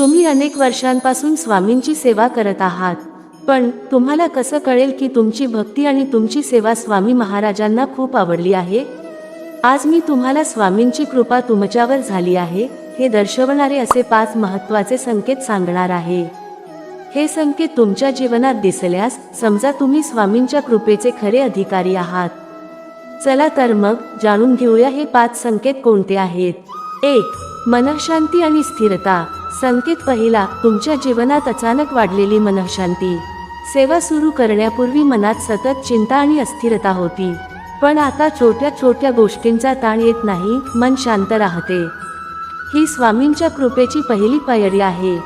तुम्ही अनेक वर्षांपासून स्वामींची सेवा करत आहात. पण तुम्हाला कसं कळेल की तुमची भक्ती आणि तुमची सेवा स्वामी महाराजांना खूप आवडली आहे? आज मी तुम्हाला स्वामींची कृपा तुमच्यावर झाली आहे हे दर्शवणारे असे पाच महत्त्वाचे संकेत सांगणार आहे. हे संकेत तुमच्या जीवनात दिसल्यास समजा तुम्ही स्वामींच्या कृपेचे खरे अधिकारी आहात. चला तर मग जाणून घेऊया हे पाच संकेत कोणते आहेत. एक मनःशांती आणि स्थिरता संकेत पहिला तुमच्या जीवनात अचानक वाढलेली मनःशांती. सेवा सुरू करण्यापूर्वी मनात सतत चिंता आणि अस्थिरता होती. पण आता छोट्या छोट्या गोष्टींचा ताण येत नाही मन शांत राहते. ही स्वामींच्या कृपेची पहिली पायरी आहे.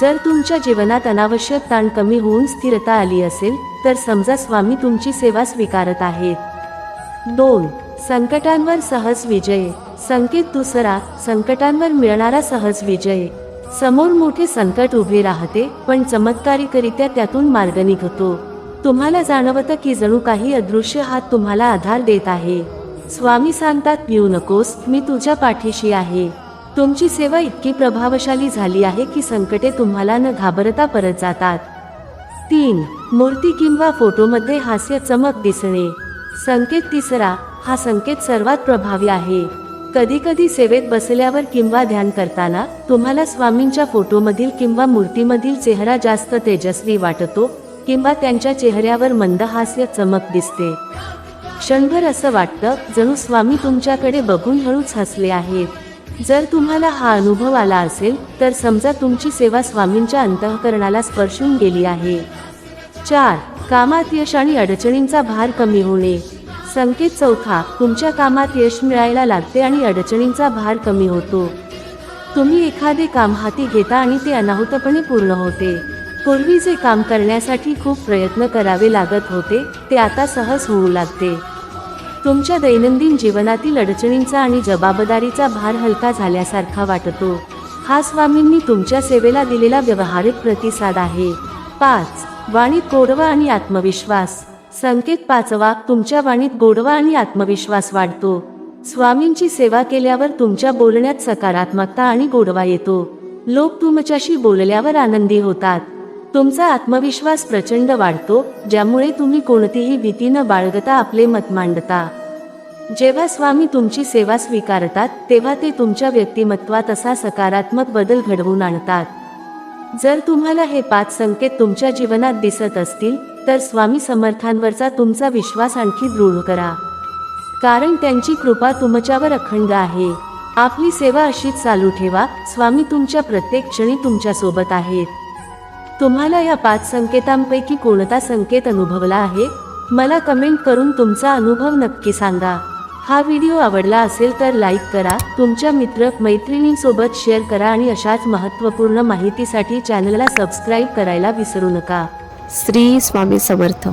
जर तुमच्या जीवनात अनावश्यक ताण कमी होऊन स्थिरता आली असेल तर समजा स्वामी तुमची सेवा स्वीकारत आहेत. दोन संकटांवर सहज विजय. संकेत दुसरा संकटांवर मिळणारा सहज विजय. समोर मोठे संकट उभे राहते पण चमत्कारिकरित्या त्यातून मार्ग निघतो. तुम्हाला जाणवतं की जणू काही अदृश्य हात तुम्हाला आधार देत आहे. स्वामी सांगतात पिऊ नकोस मी तुझ्या पाठीशी आहे. तुमची सेवा इतकी प्रभावशाली झाली आहे की संकटे तुम्हाला न घाबरता परत जातात. तीन मूर्ती किंवा फोटोमध्ये हास्य चमक दिसणे. संकेत तिसरा हा संकेत सर्वात प्रभावी आहे. कधी कधी सेवेत बसल्यावर किंवा ध्यान करताना तुम्हाला स्वामींच्या फोटोमधील किंवा मूर्तीमधील चेहरा जास्त तेजस्वी वाटतो किंवा त्यांच्या चेहऱ्यावर मंदहास्य चमक दिसते. क्षणभर असं वाटतं जणू स्वामी तुमच्याकडे बघून हळूच हसले आहेत. जर तुम्हाला हा अनुभव आला असेल तर समजा तुमची सेवा स्वामींच्या अंतःकरणाला स्पर्शून गेली आहे. चार कामात यश आणि अडचणींचा भार कमी होणे. संकेत चौथा तुमच्या कामात यश मिळायला लागते आणि अडचणींचा भार कमी होतो. तुम्ही एखादे काम हाती घेता आणि ते अनाहुतपणे पूर्ण होते. पूर्वी जे काम करण्यासाठी खूप प्रयत्न करावे लागत होते ते आता सहज होऊ लागते. तुमच्या दैनंदिन जीवनातील अडचणींचा आणि जबाबदारीचा भार हलका झाल्यासारखा वाटतो. हा स्वामींनी तुमच्या सेवेला दिलेला व्यवहारिक प्रतिसाद आहे. पाच वाणी गोडवा आणि आत्मविश्वास. संकेत पाचवा तुमच्या वाणीत गोडवा आणि आत्मविश्वास वाढतो. स्वामींची सेवा केल्यावर तुमच्या बोलण्यात सकारात्मकता आणि गोडवा येतो. लोक तुमच्याशी बोलल्यावर आनंदी होतात. तुमचा आत्मविश्वास प्रचंड वाढतो ज्यामुळे तुम्ही कोणतीही भीती न बाळगता आपले मत मांडता. जेव्हा स्वामी तुमची सेवा स्वीकारतात तेव्हा ते तुमच्या व्यक्तिमत्वात असा सकारात्मक बदल घडवून आणतात. जर तुम्हाला हे पाच संकेत तुमच्या जीवनात दिसत असतील तर स्वामी समर्थांवरचा तुमचा विश्वास आणखी दृढ करा. कारण त्यांची कृपा तुमच्यावर अखंड आहे. आपली सेवा अशीच चालू ठेवा. स्वामी तुमच्या प्रत्येक क्षणी तुमच्यासोबत आहेत. तुम्हाला या पाच संकेतांपैकी कोणता संकेत अनुभवला आहे? मला कमेंट करून तुमचा अनुभव नक्की सांगा. हा व्हिडिओ आवडला असेल तर लाईक करा. तुमच्या मित्र मैत्रिणींसोबत शेअर करा आणि अशाच महत्त्वपूर्ण माहितीसाठी चॅनलला सबस्क्राईब करायला विसरू नका. श्री स्वामी समर्थ.